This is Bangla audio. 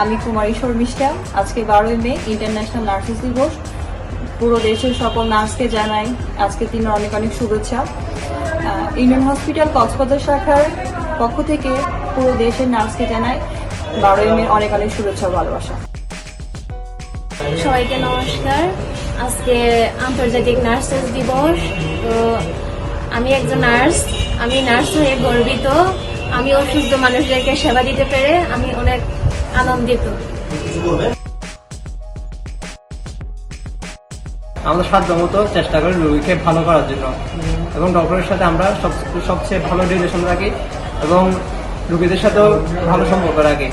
আমি কুমারী শর্মিষ্ঠা আজকে বারোই মে ইন্টারন্যাশনাল নার্সেস দিবস পুরো দেশের সকল নার্সকে জানাই আজকে দিনের অনেক অনেক শুভেচ্ছা। ইউনিয়ন হসপিটাল, কক্সবাজার শাখার পক্ষ থেকে পুরো দেশের নার্সকে জানাই বারোই মে অনেক অনেক শুভেচ্ছা ভালোবাসা। সবাইকে নমস্কার। আজকে আন্তর্জাতিক নার্সেস দিবস। তো আমি একজন নার্স। আমি নার্স হয়ে গর্বিত। আমি অসুস্থ মানুষদেরকে সেবা দিতে পেরে আমি অনেক আনন্দিত। আমরা সাধ্য মতো চেষ্টা করি রোগীকে ভালো করার জন্য। এবং ডক্টরের সাথে আমরা সব- সবচেয়ে ভালো রিলেশন রাখি এবং রোগীদের সাথেও ভালো সম্পর্ক রাখি।